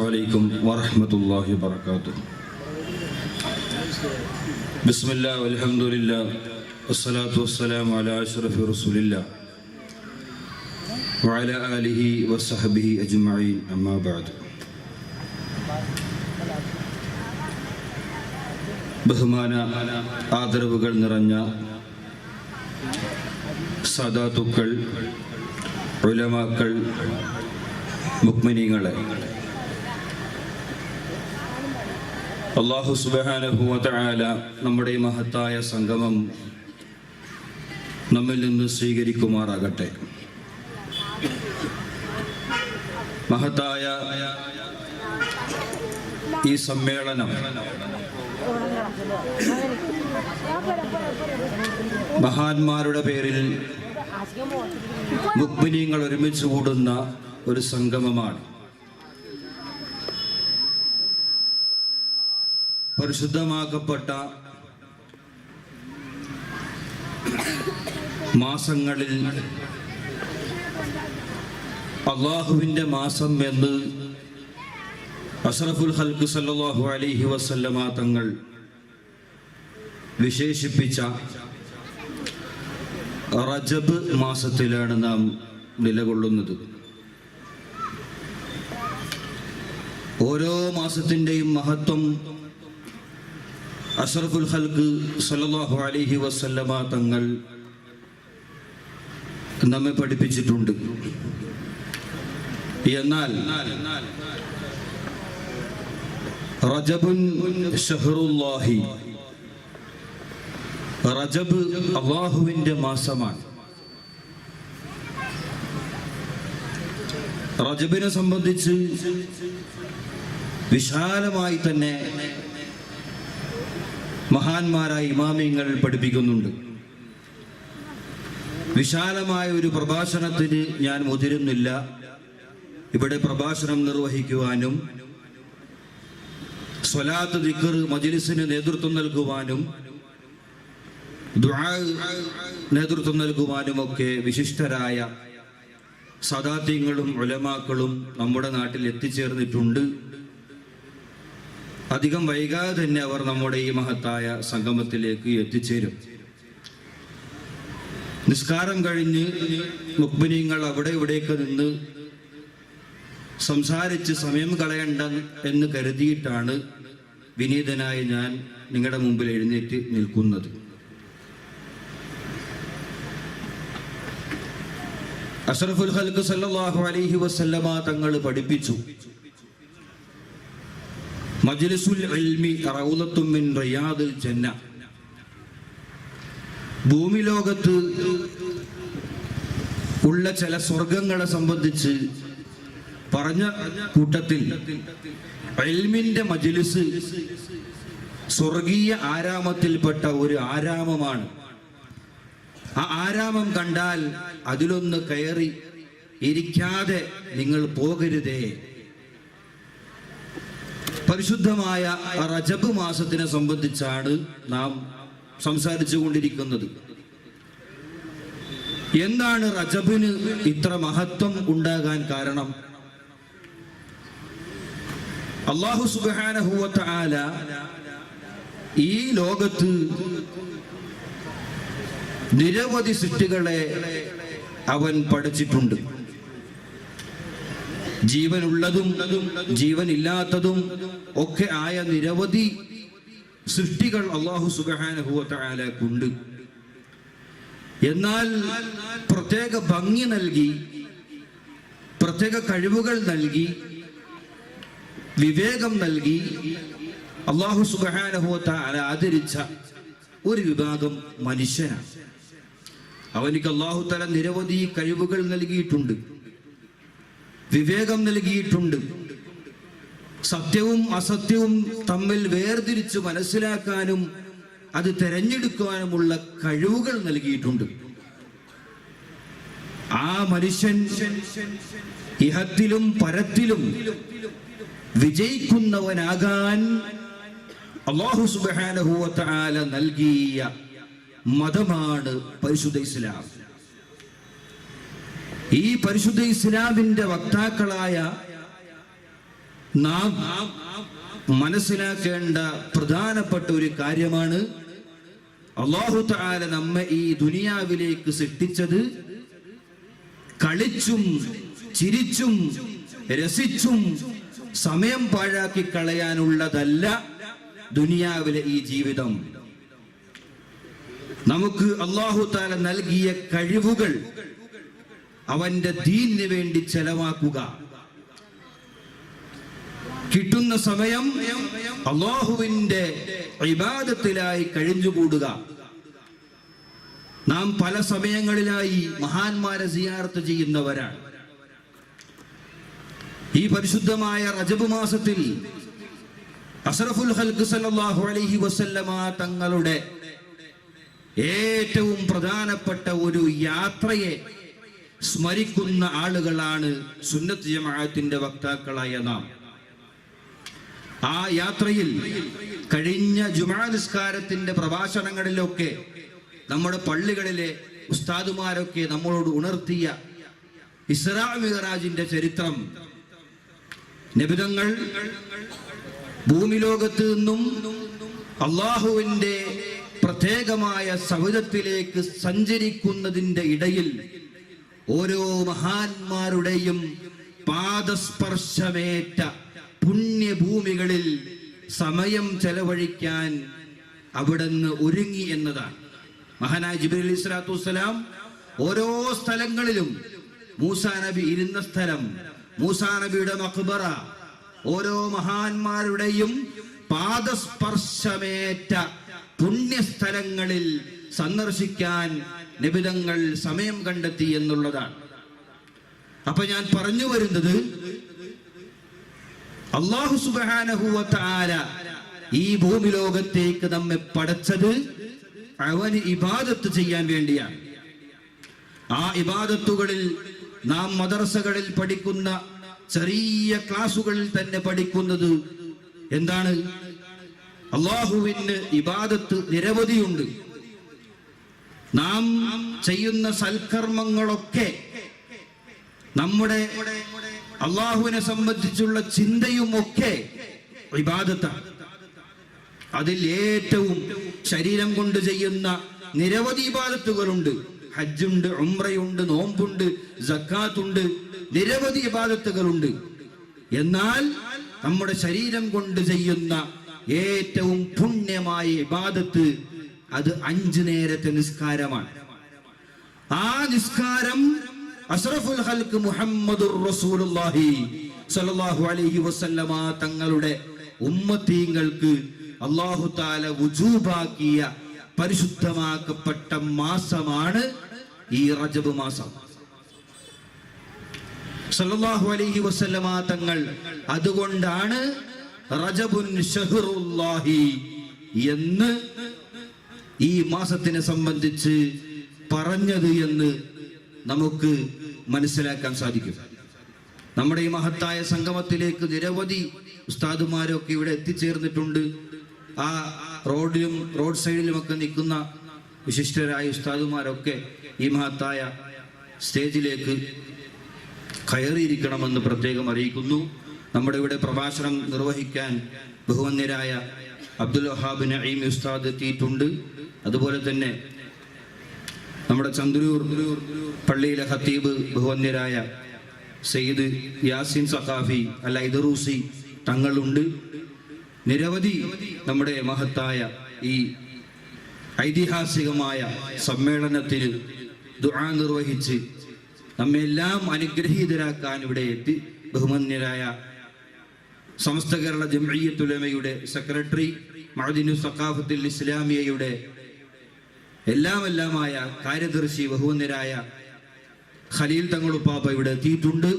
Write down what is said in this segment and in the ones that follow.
عليكم ورحمة الله وبركاته بسم الله والحمد لله والصلاة والسلام على أشرف رسول الله وعلى آله وصحبه أجمعين أما بعد ബഹുമാന ആദരവുകൾ നിറഞ്ഞ സദാത്തുക്കൾ ഉലമാക്കൾ മുക്മിനീങ്ങളെ അള്ളാഹു സുബാനഹുവല നമ്മുടെ മഹത്തായ സംഗമം നമ്മിൽ നിന്ന് സ്വീകരിക്കുമാറാകട്ടെ. മഹത്തായ ഈ സമ്മേളനം മഹാന്മാരുടെ പേരിൽ മുക്മിനീങ്ങൾ ഒരുമിച്ച് കൂടുന്ന ഒരു സംഗമമാണ്. പരിശുദ്ധമാക്കപ്പെട്ട മാസങ്ങളിൽ അള്ളാഹുവിന്റെ മാസം എന്ന് അഷറഫുൽ ഹൽക്ക് സല്ലാഹു അലിഹി വസല്ലമ തങ്ങൾ വിശേഷിപ്പിച്ച റജബ് മാസത്തിലാണ് നാം നിലകൊള്ളുന്നത്. ഓരോ മാസത്തിന്റെയും മഹത്വം അഷറഫുൽ ഹൽക്ക് സല്ലാഹു അലൈഹി വസല്ലമ തങ്ങൾ നമ്മെ പഠിപ്പിച്ചിട്ടുണ്ട്. എന്നാൽ റജബുൻ ഷഹറുല്ലാഹി റജബ് അള്ളാഹുവിന്റെ മാസമാണ്. റജബിനെ സംബന്ധിച്ച് വിശാലമായി തന്നെ മഹാന്മാരായ ഇമാമിങ്ങൾ പഠിപ്പിക്കുന്നുണ്ട്. വിശാലമായ ഒരു പ്രഭാഷണത്തിന് ഞാൻ മുതിരുന്നില്ല. ഇവിടെ പ്രഭാഷണം നിർവഹിക്കുവാനും സ്വലാത്ത് ദിക്കർ മജിലിസിന് നേതൃത്വം നൽകുവാനും നേതൃത്വം നൽകുവാനും ഒക്കെ വിശിഷ്ടരായ സദാത്യങ്ങളും ഉലമാക്കളും നമ്മുടെ നാട്ടിൽ എത്തിച്ചേർന്നിട്ടുണ്ട്. അധികം വൈകാതെ തന്നെ അവർ നമ്മുടെ ഈ മഹത്തായ സംഗമത്തിലേക്ക് എത്തിച്ചേരും. നിസ്കാരം കഴിഞ്ഞ് മുക്മിനിങ്ങൾ അവിടെ ഇവിടെയൊക്കെ നിന്ന് സംസാരിച്ച് സമയം കളയണ്ട എന്ന് കരുതിയിട്ടാണ് വിനീതനായി ഞാൻ നിങ്ങളുടെ മുമ്പിൽ എഴുന്നേറ്റ് നിൽക്കുന്നത്. അഷറഫുൽ ഹൽക്ക് സല്ലാഹു അലൈഹി വസല്ലമ തങ്ങൾ പഠിപ്പിച്ചു. മജ്ലിസുൽ ഇൽമി റിയാദിൽ ജന്ന. ഉള്ള ചില സ്വർഗങ്ങളെ സംബന്ധിച്ച് പറഞ്ഞ കൂട്ടത്തിൽ എൽമിന്റെ മജിലിസ് സ്വർഗീയ ആരാമത്തിൽപ്പെട്ട ഒരു ആരാമമാണ്. ആ ആരാമം കണ്ടാൽ അതിലൊന്ന് കയറി ഇരിക്കാതെ നിങ്ങൾ പോകരുതേ. പരിശുദ്ധമായ റജബ് മാസത്തിനെ സംബന്ധിച്ചാണ് നാം സംസാരിച്ചു കൊണ്ടിരിക്കുന്നത് എന്താണ് റജബിന് ഇത്ര മഹത്വം ഉണ്ടാകാൻ കാരണം? അള്ളാഹു ആല ഈ ലോകത്ത് നിരവധി സൃഷ്ടികളെ അവൻ പഠിച്ചിട്ടുണ്ട്. ജീവനുള്ളതും ജീവനില്ലാത്തതും ഒക്കെ ആയ നിരവധി സൃഷ്ടികൾ അള്ളാഹു സുബാനഹുവല എന്നാൽ പ്രത്യേക ഭംഗി നൽകി പ്രത്യേക കഴിവുകൾ നൽകി വിവേകം നൽകി അള്ളാഹു സുബാനഹുവല ആദരിച്ച ഒരു വിഭാഗം മനുഷ്യനാണ് അവനിക്ക് അള്ളാഹു തല നിരവധി കഴിവുകൾ നൽകിയിട്ടുണ്ട്. വിവേകം നൽകിയിട്ടുണ്ട്. സത്യവും അസത്യവും തമ്മിൽ വേർതിരിച്ച് മനസ്സിലാക്കാനും അത് തെരഞ്ഞെടുക്കുവാനുമുള്ള കഴിവുകൾ നൽകിയിട്ടുണ്ട്. ആ മനുഷ്യൻ ഇഹത്തിലും പരത്തിലും വിജയിക്കുന്നവനാകാൻ അള്ളാഹു സുബാനഹുവല നൽകിയ മതമാണ് പരിശുദ്ധ ഇസ്ലാം. ഈ പരിശുദ്ധ ഇസ്ലാമിന്റെ വക്താക്കളായ നാം മനസ്സിലാക്കേണ്ട പ്രധാനപ്പെട്ട ഒരു കാര്യമാണ്. അള്ളാഹു താല നമ്മെ ഈ ദുനിയാവിലേക്ക് സൃഷ്ടിച്ചത് കളിച്ചും ചിരിച്ചും രസിച്ചും സമയം പാഴാക്കി കളയാനുള്ളതല്ല ദുനിയാവിലെ ഈ ജീവിതം. നമുക്ക് അള്ളാഹു താല നൽകിയ കഴിവുകൾ അവന്റെ ദീനിന് വേണ്ടി ചെലവാക്കുക. കിട്ടുന്ന സമയം അള്ളാഹുവിന്റെ ഇബാദത്തിലായി കഴിഞ്ഞുകൂടുക. നാം പല സമയങ്ങളിലായി മഹാന്മാരെ സിയാർത്ത് ചെയ്യുന്നവരാണ്. ഈ പരിശുദ്ധമായ റജബ് മാസത്തിൽ അസറഫുൽ ഹൽക്ക് സല്ലല്ലാഹു അലൈഹി വസല്ലമ തങ്ങളുടെ ഏറ്റവും പ്രധാനപ്പെട്ട ഒരു യാത്രയെ സ്മരിക്കുന്ന ആളുകളാണ് സുന്നത്ത് ജമാഅത്തിന്റെ വക്താക്കളായ നാം. ആ യാത്രയിൽ കഴിഞ്ഞ ജുമാ നിസ്കാരത്തിന്റെ പ്രഭാഷണങ്ങളിലൊക്കെ നമ്മുടെ പള്ളികളിലെ ഉസ്താദുമാരൊക്കെ നമ്മളോട് ഉണർത്തിയ ഇസ്രാ മിഹറാജിന്റെ ചരിത്രം. നബിതങ്ങൾ ഭൂമിലോകത്ത് നിന്നും അള്ളാഹുവിന്റെ പ്രത്യേകമായ സൗധത്തിലേക്ക് സഞ്ചരിക്കുന്നതിന്റെ ഇടയിൽ ഓരോ മഹാന്മാരുടെയും പാദസ്പർശമേറ്റ പുണ്യഭൂമികളിൽ സമയം ചെലവഴിക്കാൻ അവിടുന്ന് ഒരുങ്ങി എന്നതാണ്. മഹാനായ ജിബിർ അലി സ്വലാത്തു വസ്സലാം ഓരോ സ്ഥലങ്ങളിലും മൂസാ നബി ഇരുന്ന സ്ഥലം മൂസാ നബിയുടെ മക്ബറ ഓരോ മഹാന്മാരുടെയും പാദസ്പർശമേറ്റ പുണ്യസ്ഥലങ്ങളിൽ സന്ദർശിക്കാൻ നിബിതങ്ങൾ സമയം കണ്ടെത്തി എന്നുള്ളതാണ്. അപ്പൊ ഞാൻ പറഞ്ഞു വരുന്നത് അള്ളാഹു സുബാനഹുവല ഈ ഭൂമി ലോകത്തേക്ക് നമ്മെ പടച്ചത് അവന് ഇബാദത്ത് ചെയ്യാൻ വേണ്ടിയാണ്. ആ ഇബാദത്തുകളിൽ നാം മദർസകളിൽ പഠിക്കുന്ന ചെറിയ ക്ലാസുകളിൽ തന്നെ പഠിക്കുന്നത് എന്താണ്? അള്ളാഹുവിന് ഇബാദത്ത് നിരവധിയുണ്ട്. നാം ചെയ്യുന്ന സൽക്കർമ്മങ്ങളൊക്കെ നമ്മുടെ അള്ളാഹുവിനെ സംബന്ധിച്ചുള്ള ചിന്തയുമൊക്കെ ഇബാദത്താണ് അതിൽ ഏറ്റവും ശരീരം കൊണ്ട് ചെയ്യുന്ന നിരവധി ഇബാദത്തുകളുണ്ട്. ഹജ്ജുണ്ട് ഉംറയുണ്ട് നോമ്പുണ്ട് ജക്കാത്തുണ്ട് നിരവധി ഇബാദത്തുകളുണ്ട്. എന്നാൽ നമ്മുടെ ശരീരം കൊണ്ട് ചെയ്യുന്ന ഏറ്റവും പുണ്യമായ ഇബാദത്ത് അത് അഞ്ചു നേരത്തെ നിസ്കാരമാണ്. ആ നിസ്കാരം അഷ്റഫുൽ ഹൽക്ക് മുഹമ്മദുർ റസൂലുള്ളാഹി സ്വല്ലല്ലാഹു അലൈഹി വസല്ലമ തങ്ങളുടെ ഉമ്മത്തീങ്ങൾക്ക് അല്ലാഹു തആല വുജൂബാക്കിയ പരിശുദ്ധമാക്കപ്പെട്ട മാസമാണ് ഈ റജബ് മാസം. സല്ലല്ലാഹു അലൈഹി വസല്ലമ തങ്ങൾ അതുകൊണ്ടാണ് റജബുൻ ഷഹറുല്ലാഹി എന്ന് ഈ മാസത്തിനെ സംബന്ധിച്ച് പറഞ്ഞത് എന്ന് നമുക്ക് മനസ്സിലാക്കാൻ സാധിക്കും. നമ്മുടെ ഈ മഹത്തായ സംഗമത്തിലേക്ക് നിരവധി ഉസ്താദുമാരൊക്കെ ഇവിടെ എത്തിച്ചേർന്നിട്ടുണ്ട്. ആ റോഡിലും റോഡ് സൈഡിലുമൊക്കെ നിൽക്കുന്ന വിശിഷ്ടരായ ഉസ്താദുമാരൊക്കെ ഈ മഹത്തായ സ്റ്റേജിലേക്ക് കയറിയിരിക്കണമെന്ന് പ്രത്യേകം അറിയിക്കുന്നു. നമ്മുടെ ഇവിടെ പ്രഭാഷണം നിർവഹിക്കാൻ ബഹുവന്യരായ അബ്ദുൽ വഹാബ് നഈം ഉസ്താദ് എത്തിയിട്ടുണ്ട്. അതുപോലെ തന്നെ നമ്മുടെ ചന്ദ്രൂർ പള്ളിയിലെ ഹത്തീബ് ബഹുവന്യരായ സയ്യിദ് യാസിൻ സഖാഫി അല്ല ഇദറൂസി തങ്ങളുണ്ട്. നിരവധി നമ്മുടെ മഹത്തായ ഈ ഐതിഹാസികമായ സമ്മേളനത്തിൽ ദുആ നിർവഹിച്ച് നമ്മെല്ലാം അനുഗ്രഹീതരാക്കാൻ ഇവിടെ എത്തി ബഹുമാന്യരായ സമസ്ത കേരള ജംഇയ്യത്തുലമയുടെ സെക്രട്ടറി മഅദിനു സഖാഫത്തുൽ ഇസ്ലാമിയയുടെ എല്ലാമെല്ലാമായ കാര്യദർശി ബഹുവന്യരായ ഖലീൽ തങ്ങളുപ്പാപ്പ ഇവിടെ എത്തിയിട്ടുണ്ട്.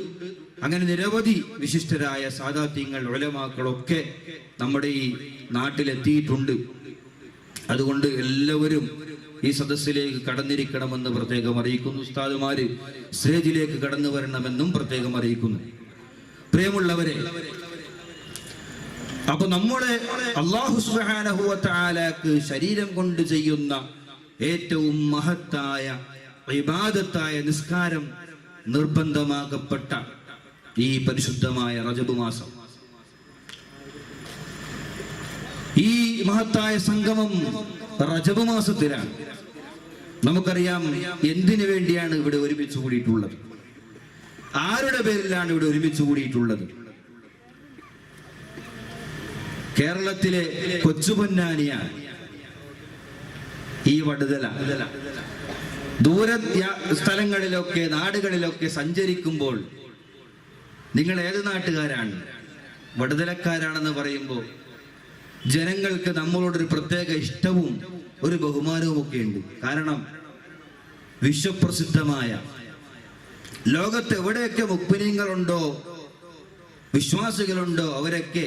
അങ്ങനെ നിരവധി വിശിഷ്ടരായ സാദാത്യങ്ങൾ ഒലമാക്കളൊക്കെ നമ്മുടെ ഈ നാട്ടിലെത്തിയിട്ടുണ്ട്. അതുകൊണ്ട് എല്ലാവരും ഈ സദസ്സിലേക്ക് കടന്നിരിക്കണമെന്ന് പ്രത്യേകം അറിയിക്കുന്നു. ഉസ്താദുമാര് സ്റ്റേജിലേക്ക് കടന്നു വരണമെന്നും പ്രത്യേകം അറിയിക്കുന്നു. പ്രിയമുള്ളവരെ അപ്പൊ നമ്മൾ അള്ളാഹു സുബാനഹുവത്താലാക്ക് ശരീരം കൊണ്ട് ചെയ്യുന്ന ഏറ്റവും മഹത്തായ വിവാദത്തായ നിസ്കാരം നിർബന്ധമാക്കപ്പെട്ട ഈ പരിശുദ്ധമായ റജബ് മാസം. ഈ മഹത്തായ സംഗമം റജബ് മാസത്തിലാണ്. നമുക്കറിയാം എന്തിനു വേണ്ടിയാണ് ഇവിടെ ഒരുമിച്ച് കൂടിയിട്ടുള്ളത്? ആരുടെ പേരിലാണ് ഇവിടെ ഒരുമിച്ച് കൂടിയിട്ടുള്ളത്? കേരളത്തിലെ കൊച്ചുപൊന്നാനിയാണ് ഈ വടുതല. ദൂര സ്ഥലങ്ങളിലൊക്കെ നാടുകളിലൊക്കെ സഞ്ചരിക്കുമ്പോൾ നിങ്ങൾ ഏത് നാട്ടുകാരാണ്? വടുതലക്കാരാണെന്ന് പറയുമ്പോൾ ജനങ്ങൾക്ക് നമ്മളോടൊരു പ്രത്യേക ഇഷ്ടവും ഒരു ബഹുമാനവും ഒക്കെ ഉണ്ട്. കാരണം വിശ്വപ്രസിദ്ധമായ ലോകത്ത് എവിടെയൊക്കെ മുക്മിനീങ്ങളുണ്ടോ വിശ്വാസികളുണ്ടോ അവരൊക്കെ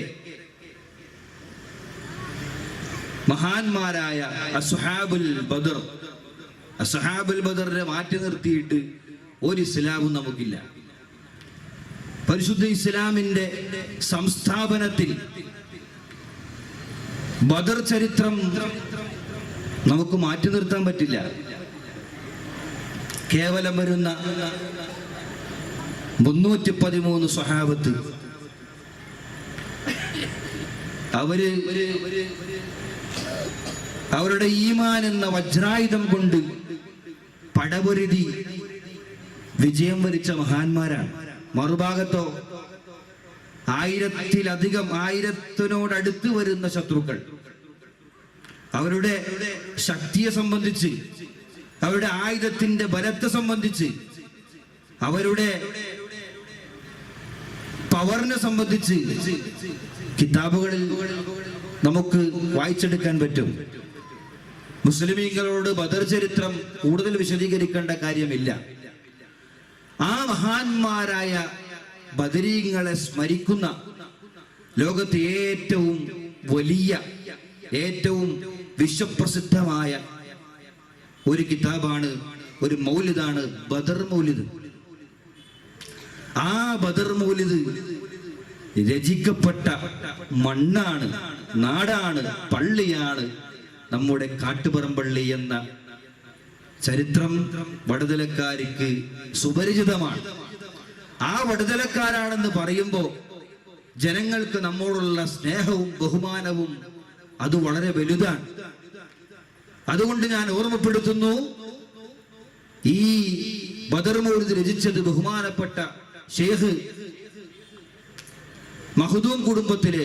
മഹാന്മാരായ അസുഹാബുൽ ബദർ. അസുഹാബുൽ ബദറിനെ മാറ്റി നിർത്തിയിട്ട് ഒരു ഇസ്ലാമും നമുക്കില്ല. പരിശുദ്ധ ഇസ്ലാമിന്റെ സംസ്ഥാപനത്തിൽ ബദർ ചരിത്രം നമുക്ക് മാറ്റി നിർത്താൻ പറ്റില്ല. കേവലം വരുന്ന മുന്നൂറ്റി പതിമൂന്ന് സ്വഹാബത്ത്. അവർ അവരുടെ ഈമാൻ എന്ന വജ്രായുധം കൊണ്ട് പടപൊരുതി വിജയം വരിച്ച മഹാന്മാരാണ്. മറുഭാഗത്തോ ആയിരത്തിലധികം ആയിരത്തിനോടടുത്ത് വരുന്ന ശത്രുക്കൾ. അവരുടെ ശക്തിയെ സംബന്ധിച്ച് അവരുടെ ആയുധത്തിന്റെ ബലത്തെ സംബന്ധിച്ച് അവരുടെ പവറിനെ സംബന്ധിച്ച് കിതാബുകളിൽ നമുക്ക് വായിച്ചെടുക്കാൻ പറ്റും. മുസ്ലിമീങ്ങളോട് ബദർ ചരിത്രം കൂടുതൽ വിശദീകരിക്കേണ്ട കാര്യമില്ല. ആ മഹാന്മാരായ ബദരീങ്ങളെ സ്മരിക്കുന്ന ലോകത്തെ ഏറ്റവും വലിയ ഏറ്റവും വിശ്വപ്രസിദ്ധമായ ഒരു കിതാബാണ് ഒരു മൗലിദാണ് ബദർ മൗലിദ്. ആ ബദർ മൗലിദ് രചിക്കപ്പെട്ട മണ്ണാണ് നാടാണ് പള്ളിയാണ് നമ്മുടെ കാട്ടുപറമ്പള്ളി എന്ന ചരിത്രം വടുതലക്കാരിക്ക് സുപരിചിതമാണ്. ആ വടുതലക്കാരാണെന്ന് പറയുമ്പോൾ ജനങ്ങൾക്ക് നമ്മോടുള്ള സ്നേഹവും ബഹുമാനവും അത് വളരെ വലുതാണ്. അതുകൊണ്ട് ഞാൻ ഓർമ്മപ്പെടുത്തുന്നു ഈ ബദർ മൗലിദ് രചിച്ചത് ബഹുമാനപ്പെട്ട ഷേഖ് മഹദൂം കുടുംബത്തിലെ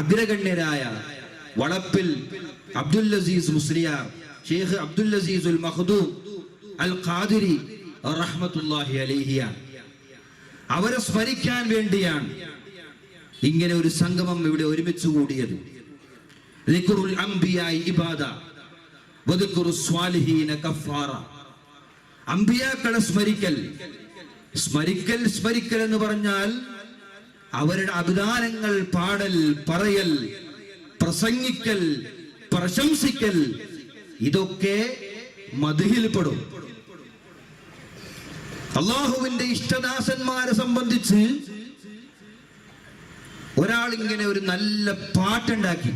അഗ്രഗണ്യരായ വളപ്പിൽ അബ്ദുൽ അസീസ് മുസ്ലിയാർ ഷെയ്ഖ് അബ്ദുൽ അസീസ് ഉൽ മഹദൂ അൽ ഖാദിരി റഹ്മത്തുല്ലാഹി അലൈഹിയ അവരെ സ്മരിക്കാൻ വേണ്ടിയാണ് ഇങ്ങനെ ഒരു സംഗമം ഇവിടെ ഒരുമിച്ച് കൂടിയത്. അമ്പിയാക്കളെ സ്മരിക്കൽ സ്മരിക്കൽ സ്മരിക്കൽ എന്ന് പറഞ്ഞാൽ അവരുടെ അഭിദാനങ്ങൾ പാടൽ പറയൽ പ്രസംഗിക്കൽ പ്രശംസിക്കൽ ഇതൊക്കെ മതിഹിൽപ്പെടും. അള്ളാഹുവിന്റെ ഇഷ്ടദാസന്മാരെ സംബന്ധിച്ച് ഒരാൾ ഇങ്ങനെ ഒരു നല്ല പാട്ടുണ്ടാക്കി.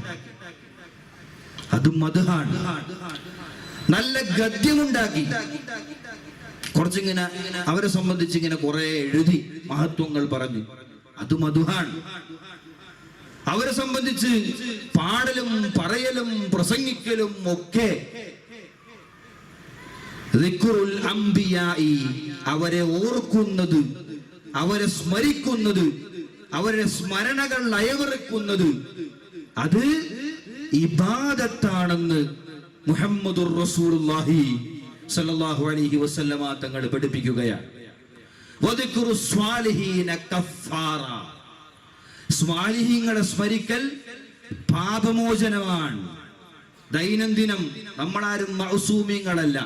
അത് മധുഹാണ്. നല്ല ഗദ്യമുണ്ടാക്കി. കുറച്ചിങ്ങനെ അവരെ സംബന്ധിച്ച് ഇങ്ങനെ കുറെ എഴുതി മഹത്വങ്ങൾ പറഞ്ഞു. അത് മധുഹാണ്. അവരെ സംബന്ധിച്ച് പാടലും പറയലും പ്രസംഗിക്കലും ഒക്കെ അവരെ ഓർക്കുന്നത് അവരെ സ്മരിക്കുന്നത് അവരുടെ സ്മരണകൾ അയവിറക്കുന്നത് അത് ഇബാദത്താണെന്ന് മുഹമ്മദുർ റസൂലുള്ളാഹി അലൈഹി വസല്ലമ തങ്ങൾ പഠിപ്പിക്കുകയാണ്. സ്വാലിഹീന കഫാറ. സ്വാലിഹീങ്ങളെ സ്മരിക്കൽ പാപമോചനമാണ്. ദൈനംദിനം നമ്മളാരും മൗസൂമിങ്ങളല്ല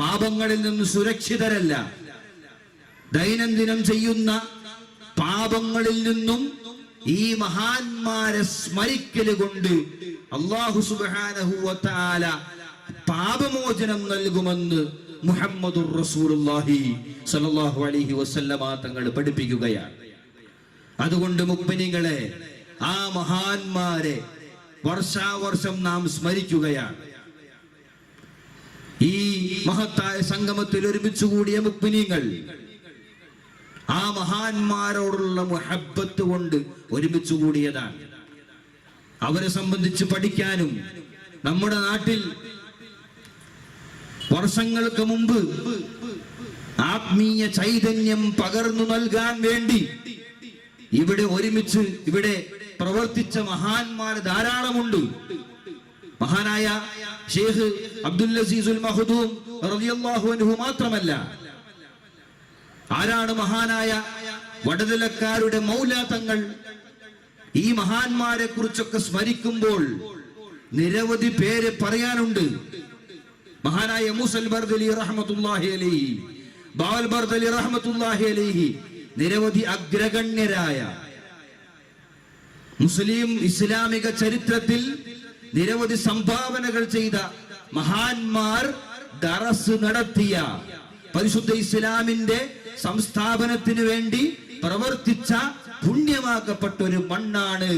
പാപങ്ങളിൽ നിന്ന് സുരക്ഷിതരല്ല. ദൈനംദിനം ചെയ്യുന്ന പാപങ്ങളിൽ നിന്നും ഈ മഹാന്മാരെ സ്മരിക്കൽ കൊണ്ട് അള്ളാഹു സുബാനഹുല പാപമോചനം നൽകുമെന്ന് മുഹമ്മദുർ റസൂലുള്ളാഹി സ്വല്ലല്ലാഹു അലൈഹി വസല്ലമ തങ്ങൾ പഠിപ്പിക്കുകയാണ്. അതുകൊണ്ട് മുപ്പനികളെ ആ മഹാന്മാരെ വർഷാവർഷം നാം സ്മരിക്കുകയാണ്. ഈ മഹത്തായ സംഗമത്തിൽ ഒരുമിച്ച് കൂടിയ മുക്മിനിങ്ങൾ ആ മഹാന്മാരോടുള്ള മുഹബത്ത് കൊണ്ട് ഒരുമിച്ച് കൂടിയതാണ്. അവരെ സംബന്ധിച്ച് പഠിക്കാനും നമ്മുടെ നാട്ടിൽ വർഷങ്ങൾക്ക് മുമ്പ് ആത്മീയ ചൈതന്യം പകർന്നു നൽകാൻ വേണ്ടി ഇവിടെ ഒരുമിച്ച് ഇവിടെ പ്രവർത്തിച്ച മഹാന്മാർ ധാരാളമുണ്ട്. മഹാനായ ഷേഖ് അബ്ദുൽ അസീസുൽ മഹദൂം റളിയല്ലാഹു മാത്രമല്ല. ആരാണ് മഹാനായ വടതലക്കാരുടെ മൗലാതങ്ങൾ? ഈ മഹാന്മാരെ കുറിച്ചൊക്കെ സ്മരിക്കുമ്പോൾ നിരവധി പേര് പറയാനുണ്ട്. മഹാനായ മൂസൽ ബർദലി റഹ്മത്തുല്ലാഹി അലൈഹി ബാവൽ ബർദലി റഹ്മത്തുല്ലാഹി അലൈഹി നിരവധി അഗ്രഗണ്യരായ മുസ്ലിം ഇസ്ലാമിക ചരിത്രത്തിൽ നിരവധി സംഭാവനകൾ ചെയ്ത മഹാന്മാർ ദറസ് നടത്തിയ പരിശുദ്ധ ഇസ്ലാമിന്റെ സംസ്ഥാപനത്തിന് വേണ്ടി പ്രവർത്തിച്ച പുണ്യമാക്കപ്പെട്ട ഒരു മണ്ണാണ്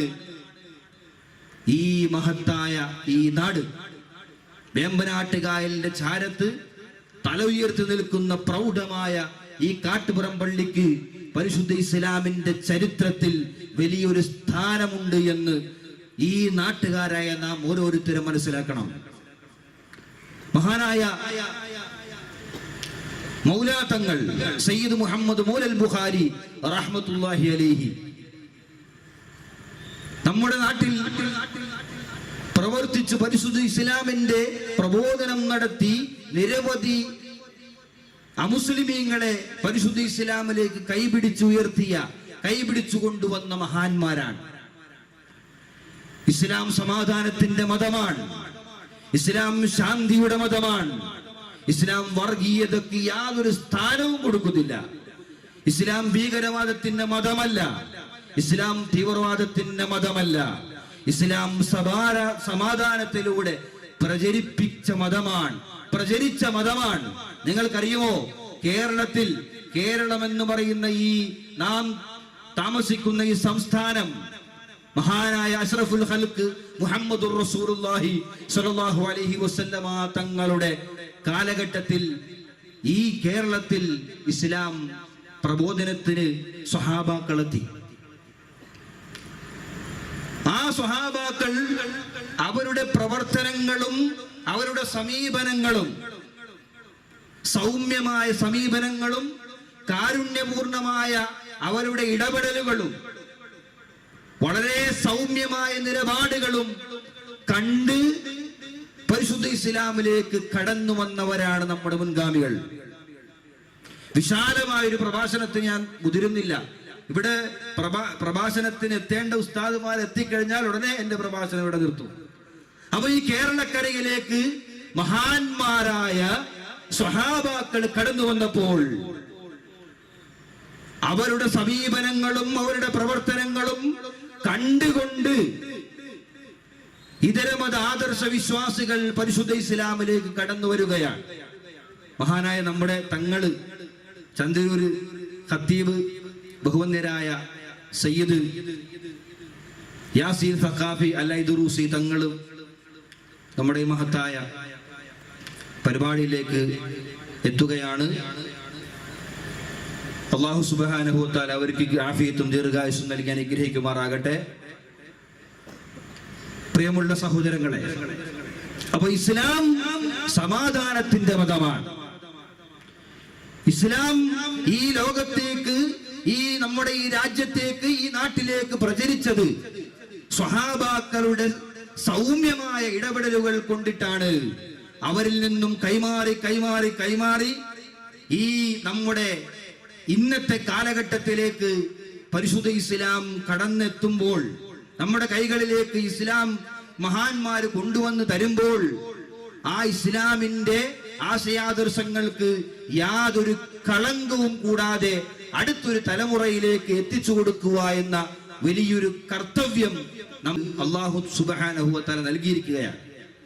ഈ മഹത്തായ ഈ നാട്. വേമ്പനാട്ടുകായലിന്റെ ചാരത്ത് തല ഉയർത്തി നിൽക്കുന്ന പ്രൗഢമായ ഈ കാട്ടുപുറം പള്ളിക്ക് പരിശുദ്ധ ഇസ്ലാമിന്റെ ചരിത്രത്തിൽ വലിയൊരു സ്ഥാനമുണ്ട് എന്ന് ഈ നാട്ടുകാരായ നാം ഓരോരുത്തരും മനസ്സിലാക്കണം. മഹാനായ മൗലാത്തങ്ങൾ സയ്യിദ് മുഹമ്മദ് മോലൽ ബുഖാരി റഹ്മത്തുല്ലാഹി അലൈഹി. നമ്മുടെ നാട്ടിൽ പ്രവർത്തിച്ചു പരിശുദ്ധ ഇസ്ലാമിന്റെ പ്രബോധനം നടത്തി നിരവധി അമുസ്ലിമീങ്ങളെ പരിശുദ്ധ ഇസ്ലാമിലേക്ക് കൈപിടിച്ചുയർത്തിയ കൈപിടിച്ചു കൊണ്ടുവന്ന മഹാന്മാരാണ്. ഇസ്ലാം സമാധാനത്തിന്റെ മതമാണ്. ഇസ്ലാം ശാന്തിയുടെ മതമാണ്. ഇസ്ലാം വർഗീയതയ്ക്ക് യാതൊരു സ്ഥാനവും കൊടുക്കുന്നില്ല. ഇസ്ലാം ഭീകരവാദത്തിന്റെ മതമല്ല. ഇസ്ലാം തീവ്രവാദത്തിന്റെ മതമല്ല. ഇസ്ലാം സമാധാനത്തിലൂടെ പ്രചരിപ്പിച്ച മതമാണ് പ്രചരിച്ച മതമാണ്. നിങ്ങൾക്കറിയുമോ? കേരളത്തിൽ കേരളം എന്ന് പറയുന്ന ഈ നാം താമസിക്കുന്ന ഈ സംസ്ഥാനം മഹാനായ അഷ്റഫുൽ ഹൽക്ക് മുഹമ്മദ് റസൂലുള്ളാഹി സ്വല്ലല്ലാഹു അലൈഹി വസല്ലമ തങ്ങളുടെ കാലഘട്ടത്തിൽ ഈ കേരളത്തിൽ ഇസ്ലാം പ്രബോധനത്തിന് സ്വഹാബാക്കളെത്തി. ആ സ്വഹാബാക്കൾ അവരുടെ പ്രവർത്തനങ്ങളും അവരുടെ സമീപനങ്ങളും സൗമ്യമായ സമീപനങ്ങളും കാരുണ്യപൂർണമായ അവരുടെ ഇടപെടലുകളും വളരെ സൗമ്യമായ നിലപാടുകളും കണ്ട് പരിശുദ്ധ ഇസ്ലാമിലേക്ക് കടന്നു വന്നവരാണ് നമ്മുടെ മുൻഗാമികൾ. വിശാലമായ ഒരു പ്രഭാഷണത്തിന് ഞാൻ മുതിരുന്നില്ല. ഇവിടെ പ്രഭാ പ്രഭാഷണത്തിന് എത്തേണ്ട ഉസ്താദുമാർ എത്തിക്കഴിഞ്ഞാൽ ഉടനെ എന്റെ പ്രഭാഷണം ഇവിടെ നിർത്തും. അപ്പൊ ഈ കേരളക്കരയിലേക്ക് മഹാന്മാരായ സ്വഹാബാക്കൾ കടന്നു വന്നപ്പോൾ അവരുടെ സമീപനങ്ങളും അവരുടെ പ്രവർത്തനങ്ങളും കണ്ടുകൊണ്ട് ഇതരമത ആദർശ വിശ്വാസികൾ പരിശുദ്ധ ഇസ്ലാമിലേക്ക് കടന്നു വരികയാണ്. മഹാനായ നമ്മുടെ തങ്ങൾ ചന്ദ്രൂര് ഖത്തീബ് ബഹുവന്യരായ സയ്യിദ് യാസീൻ ഫക്കാഫി അല്ലൈദുറൂസി തങ്ങളും നമ്മുടെ ഈ മഹത്തായ പരിപാടിയിലേക്ക് എത്തുകയാണ്. അള്ളാഹു സുബാനുഭവത്താൽ അവർക്ക് ആഫിയത്തും ദീർഘായുസും നൽകി അനുഗ്രഹിക്കുമാറാകട്ടെ. പ്രിയമുള്ള സഹോദരങ്ങളെ അപ്പൊ ഇസ്ലാം സമാധാനത്തിന്റെ മതമാണ് ഇസ്ലാം ഈ ലോകത്തേക്ക് ഈ നമ്മുടെ ഈ രാജ്യത്തേക്ക് ഈ നാട്ടിലേക്ക് പ്രചരിച്ചത് സ്വഹാബാക്കളുടെ സൗമ്യമായ ഇടപെടലുകൾ കൊണ്ടിട്ടാണ് അവരിൽ നിന്നും കൈമാറി കൈമാറി കൈമാറി ഈ നമ്മുടെ ഇന്നത്തെ കാലഘട്ടത്തിലേക്ക് പരിശുദ്ധ ഇസ്ലാം കടന്നെത്തുമ്പോൾ നമ്മുടെ കൈകളിലേക്ക് ഇസ്ലാം മഹാന്മാർ കൊണ്ടുവന്ന് തരുമ്പോൾ ആ ഇസ്ലാമിന്റെ ആശയാദർശങ്ങൾക്ക് യാതൊരു കളങ്കവും കൂടാതെ അടുത്തൊരു തലമുറയിലേക്ക് എത്തിച്ചു കൊടുക്കുക എന്ന വലിയൊരു കർത്തവ്യം അള്ളാഹു സുബാനഹുവത്തല നൽകിയിരിക്കുകയാണ്.